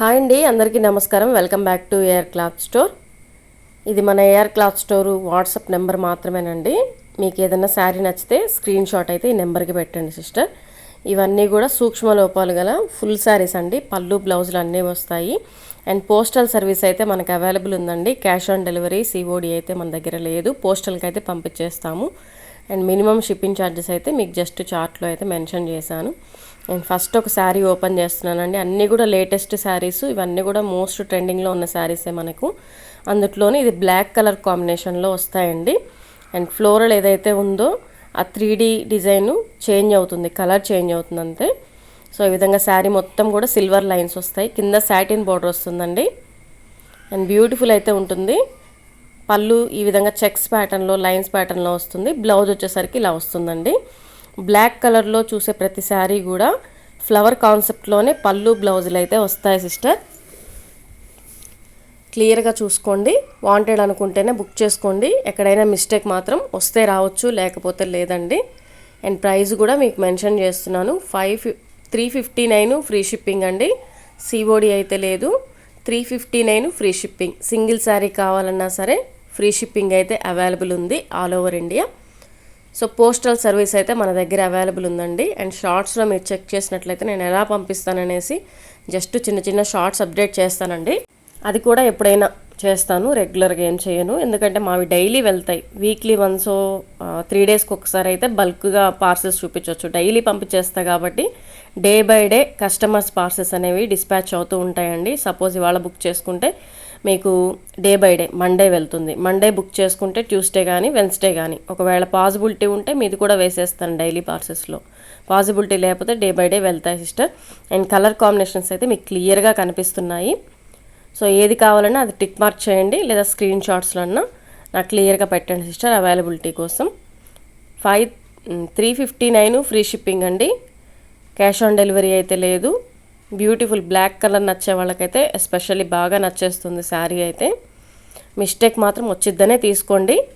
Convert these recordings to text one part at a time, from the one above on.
Hi అండి అందరికీ నమస్కారం. Welcome back to air cloth store. ఇది మన air cloth store WhatsApp number మాత్రమేనండి. మీకు ఏదైనా శారీ నచ్చితే స్క్రీన్ షాట్ అయితే ఈ నెంబర్కి పెట్టండి సిస్టర్. ఇవన్నీ కూడా సూక్ష్మ లోపాలు గల ఫుల్ శారీస్ అండి. పళ్ళు బ్లౌజులు అన్నీ వస్తాయి. అండ్ పోస్టల్ సర్వీస్ అయితే మనకు అవైలబుల్ ఉందండి. క్యాష్ ఆన్ డెలివరీ సిఓడి అయితే మన దగ్గర లేదు. పోస్టల్కి అయితే పంపించేస్తాము. అండ్ మినిమం షిప్పింగ్ ఛార్జెస్ అయితే మీకు జస్ట్ చార్ట్లో అయితే మెన్షన్ చేశాను. నేను ఫస్ట్ ఒక శారీ ఓపెన్ చేస్తున్నానండి. అన్నీ కూడా లేటెస్ట్ శారీస్ ఇవన్నీ కూడా మోస్ట్ ట్రెండింగ్లో ఉన్న శారీసే మనకు. అందులోనే ఇది బ్లాక్ కలర్ కాంబినేషన్లో వస్తాయండి. అండ్ ఫ్లోరల్ ఏదైతే ఉందో ఆ త్రీ డిజైన్ చేంజ్ అవుతుంది కలర్ చేంజ్ అవుతుంది అంతే సో ఈ విధంగా శారీ మొత్తం కూడా సిల్వర్ లైన్స్ వస్తాయి. కింద సాటిన్ బార్డర్ వస్తుందండి. అండ్ బ్యూటిఫుల్ అయితే ఉంటుంది. పళ్ళు ఈ విధంగా చెక్స్ ప్యాటర్న్లో లైన్స్ ప్యాటర్న్లో వస్తుంది. బ్లౌజ్ వచ్చేసరికి ఇలా వస్తుందండి. బ్లాక్ కలర్లో చూసే ప్రతి శారీ కూడా ఫ్లవర్ కాన్సెప్ట్లోనే పళ్ళు బ్లౌజులు అయితే వస్తాయి సిస్టర్. క్లియర్గా చూసుకోండి. వాంటెడ్ అనుకుంటేనే బుక్ చేసుకోండి. ఎక్కడైనా మిస్టేక్ మాత్రం వస్తే రావచ్చు లేకపోతే లేదండి. అండ్ ప్రైస్ కూడా మీకు మెన్షన్ చేస్తున్నాను. Five three fifty nine free shipping అండి. సిఓడి అయితే లేదు. Three fifty nine free shipping. Single sari కావాలన్నా సరే ఫ్రీ షిప్పింగ్ అయితే అవైలబుల్ ఉంది all over India. So postal service అయితే మన దగ్గర అవైలబుల్ ఉందండి. అండ్ షార్ట్స్లో మీరు చెక్ చేసినట్లయితే నేను ఎలా పంపిస్తాననేసి జస్ట్ చిన్న చిన్న షార్ట్స్ అప్డేట్ చేస్తానండి. అది కూడా ఎప్పుడైనా చేస్తాను రెగ్యులర్గా ఏం చేయను. ఎందుకంటే మావి డైలీ వెళ్తాయి. వీక్లీ వన్స్ త్రీ డేస్కి ఒకసారి అయితే బల్క్గా పార్సెల్స్ చూపించవచ్చు డైలీ పంపించేస్తా కాబట్టి day by day customers parcels అనేవి డిస్పాచ్ అవుతూ ఉంటాయండి. సపోజ్ ఇవాళ బుక్ చేసుకుంటే మీకు డే బై డే మండే వెళ్తుంది. మండే బుక్ చేసుకుంటే ట్యూస్డే కానీ వెన్స్డే కానీ ఒకవేళ పాసిబిలిటీ ఉంటే మీది కూడా వేసేస్తాను డైలీ పార్సెస్లో పాసిబిలిటీ లేకపోతే డే బై డే వెళ్తాయి సిస్టర్ అండ్ కలర్ కాంబినేషన్స్ అయితే మీకు క్లియర్గా కనిపిస్తున్నాయి. సో ఏది కావాలన్నా అది టిక్ మార్క్ చేయండి లేదా స్క్రీన్ షాట్స్లో అన్నా నాకు క్లియర్గా పెట్టండి సిస్టర్ అవైలబిలిటీ కోసం. Five three fifty nine free shipping అండి. క్యాష్ ఆన్ డెలివరీ అయితే లేదు. బ్యూటిఫుల్ బ్లాక్ కలర్ నచ్చే వాళ్ళకైతే ఎస్పెషల్లీ బాగా నచ్చేస్తుంది శారీ అయితే. మిస్టేక్ మాత్రం వచ్చిద్దనే తీసుకోండి.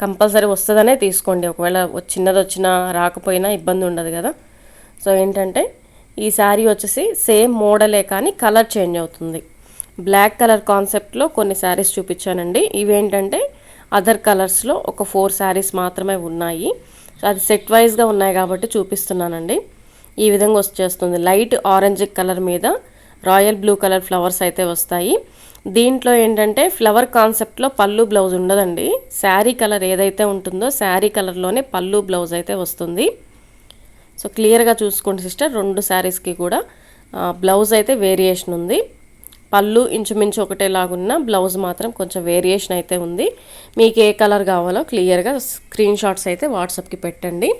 కంపల్సరీ వస్తుందనే తీసుకోండి. ఒకవేళ చిన్నది వచ్చినా రాకపోయినా ఇబ్బంది ఉండదు కదా. సో ఏంటంటే ఈ శారీ వచ్చేసి సేమ్ మోడలే కానీ కలర్ చేంజ్ అవుతుంది. బ్లాక్ కలర్ కాన్సెప్ట్లో కొన్ని శారీస్ చూపించానండి. ఇవేంటంటే అదర్ కలర్స్లో ఒక ఫోర్ శారీస్ మాత్రమే ఉన్నాయి. అది సెట్ వైజ్గా ఉన్నాయి కాబట్టి చూపిస్తున్నానండి. ఈ విధంగా వచ్చేస్తుంది. లైట్ ఆరెంజ్ కలర్ మీద రాయల్ బ్లూ కలర్ ఫ్లవర్స్ అయితే వస్తాయి. దీంట్లో ఏంటంటే ఫ్లవర్ కాన్సెప్ట్లో పళ్ళు బ్లౌజ్ ఉండదండి. శారీ కలర్ ఏదైతే ఉంటుందో శారీ కలర్లోనే పళ్ళు బ్లౌజ్ అయితే వస్తుంది. సో క్లియర్గా చూసుకోండి సిస్టర్ రెండు శారీస్కి కూడా బ్లౌజ్ అయితే వేరియేషన్ ఉంది. పళ్ళు ఇంచుమించు ఒకటేలాగున్న బ్లౌజ్ మాత్రం కొంచెం వేరియేషన్ అయితే ఉంది. మీకు ఏ కలర్ కావాలో క్లియర్గా స్క్రీన్ షాట్స్ అయితే వాట్సాప్కి పెట్టండి.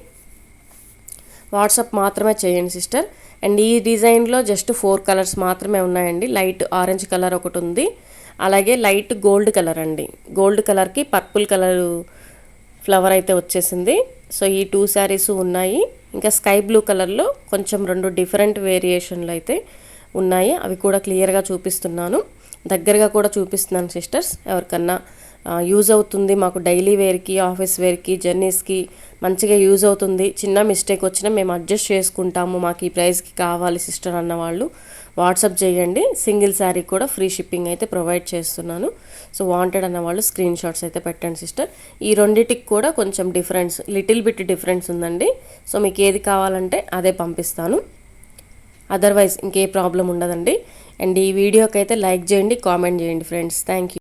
వాట్సాప్ మాత్రమే చేయండి సిస్టర్. అండ్ ఈ డిజైన్లో జస్ట్ ఫోర్ కలర్స్ మాత్రమే ఉన్నాయండి. లైట్ ఆరెంజ్ కలర్ ఒకటి ఉంది. అలాగే లైట్ గోల్డ్ కలర్ అండి. గోల్డ్ కలర్కి పర్పుల్ కలర్ ఫ్లవర్ అయితే వచ్చేసింది. సో ఈ టూ శారీస్ ఉన్నాయి. ఇంకా స్కై బ్లూ కలర్లో కొంచెం రెండు డిఫరెంట్ వేరియేషన్లు అయితే ఉన్నాయి. అవి కూడా క్లియర్గా చూపిస్తున్నాను. దగ్గరగా కూడా చూపిస్తున్నాను సిస్టర్స్. ఎవరికన్నా యూజ్ అవుతుంది. మాకు డైలీ వేర్కి ఆఫీస్ వేర్కి జర్నీస్కి మంచిగా యూజ్ అవుతుంది. చిన్న మిస్టేక్ వచ్చినా మేము అడ్జస్ట్ చేసుకుంటాము. మాకు ఈ ప్రైస్కి కావాలి సిస్టర్ అన్న వాళ్ళు. వాట్సాప్ చేయండి. సింగిల్ శారీ కూడా ఫ్రీ షిప్పింగ్ అయితే ప్రొవైడ్ చేస్తున్నాను. సో వాంటెడ్ అన్న వాళ్ళు స్క్రీన్ షాట్స్ అయితే పెట్టండి సిస్టర్ ఈ రెండింటికి కూడా కొంచెం డిఫరెన్స్ లిటిల్ బిట్ డిఫరెన్స్ ఉందండి. సో మీకు ఏది కావాలంటే అదే పంపిస్తాను. అదర్వైజ్ ఇంకే ప్రాబ్లం ఉండదండి. అండ్ ఈ వీడియోకి అయితే లైక్ చేయండి కామెంట్ చేయండి ఫ్రెండ్స్ థ్యాంక్ యూ